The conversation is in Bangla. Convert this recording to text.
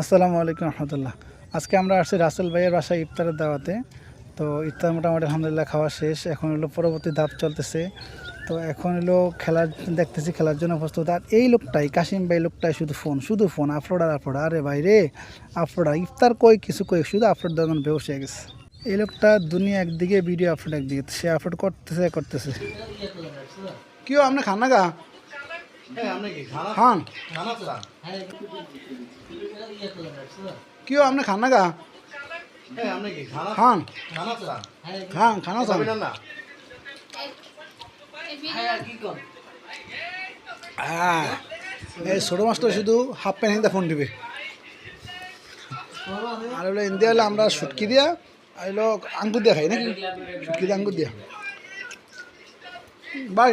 আসসালামু আলাইকুম রহমতুল্লাহ। আজকে আমরা আসছি রাসেল ভাইয়ের বাসায় ইফতারের দাওয়াতে। তো ইফতার মোটামুটি আলহামদুলিল্লাহ খাওয়া শেষ। এখন হলো পরবর্তী ধাপ চলতেছে। তো এখন হলো খেলার, দেখতেছি খেলার জন্য প্রস্তুত। আর এই লোকটাই কাশিম ভাই লোকটাই শুধু ফোন শুধু ফোন। আপলোড আর আরে ভাই রে ইফতার কই, কিছু কই? শুধু আপলোড দেওয়ার বেউস হয়ে গেছে। এই লোকটা দুনিয়া একদিকে, ভিডিও আপলোড একদিকে। সে আপলোড করতেছে করতেছে। কেউ আপনি খান না গা? খান কেউ আপনি গা? খান খান। খানা চান হ্যাঁ এই ছোটো মাছটা শুধু হাফ প্যান্ট হিন্দা ফোন দিবে। আর হলো ইন্ডিয়া হলে আমরা সুটকি দিয়া আর হলো আঙ্গুর দিয়া খাই নাকি? সুটকি দিয়ে আঙ্গুর দিয়া। ভাই